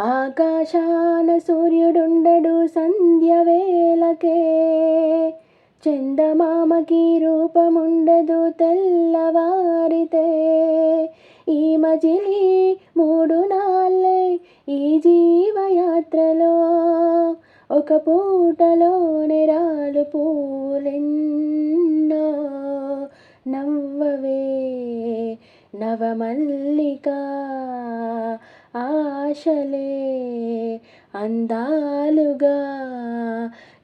ఆకాశాన సూర్యుడుండడు సంధ్యవేళకే. చందమామకి రూపముండదు తెల్లవారితే. ఈ మజిలి మూడు నాళ్ళే ఈ జీవయాత్రలో. ఒక పూటలో రాలు పూలెన్నో. నవ్వవే నవమల్లిక. ఆ ఆశలే అందాలుగా.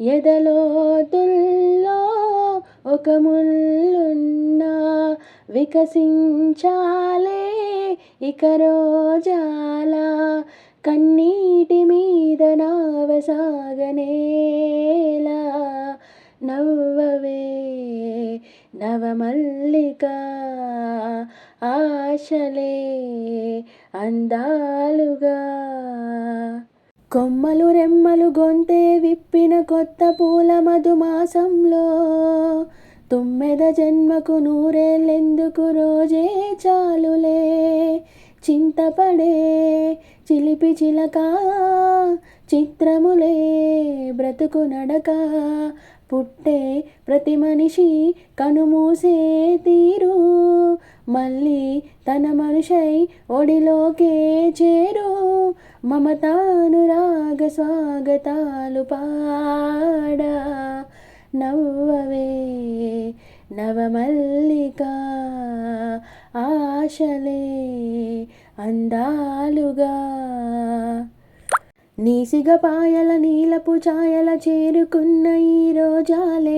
ఎదలోతుల్లో ఒక ముల్లున్న వికసించాలే ఇక రోజాల. కన్నీటి మీద నావసాగనేలా. నవ్వవే నవమల్లిక. ఆ ఆశలే అందాలుగా. కొమ్మలు రెమ్మలు గొంతే విప్పిన కొత్త పూల మధుమాసంలో తుమ్మెద జన్మకు నూరేళ్ళెందుకు రోజే చాలులే. చింతపడే చిలిపి చిలక చిత్రములే బ్రతుకు నడక పుట్టే ప్రతి మనిషి కనుమూసే తీరు. మళ్ళీ తన మనుషై ఒడిలోకే చేరు. మమతానురాగ స్వాగతాలు పాడా. నవ్వవే నవమల్లిక ఆశలే అందాలుగా. నీసిగ పాయల నీలపు ఛాయల చేరుకున్న ఈ రోజాలే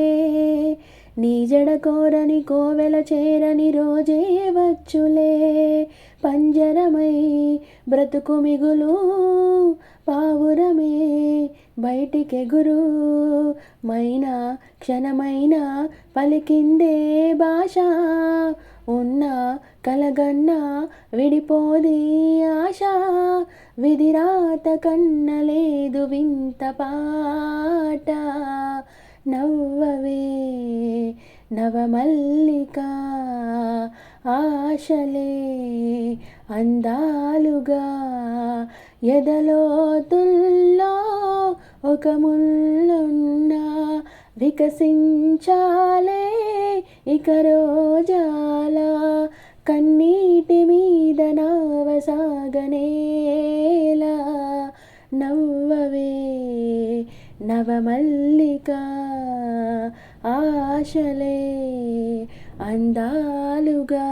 నీ జడ కోరని కోవెల చేరని రోజే వచ్చులే. పంజరమై బ్రతుకు మిగులు పావురమే బయటికెగురు. మైనా క్షణమైన పలికిందే భాష ఉన్న కలగన్న విడిపోది ఆశ. విధిరాత కన్నలేదు వింత పాట నవ్వవే నవమల్లిక ఆశలే అందాలుగా ఎదలోతుల్లో ఒక ముళ్ళున్న వికసించాలే ఇక రోజాల కన్నీటి మీద నావసాగనేలా నవ్వవే నవమల్లిక ఆశలే అందాలుగా.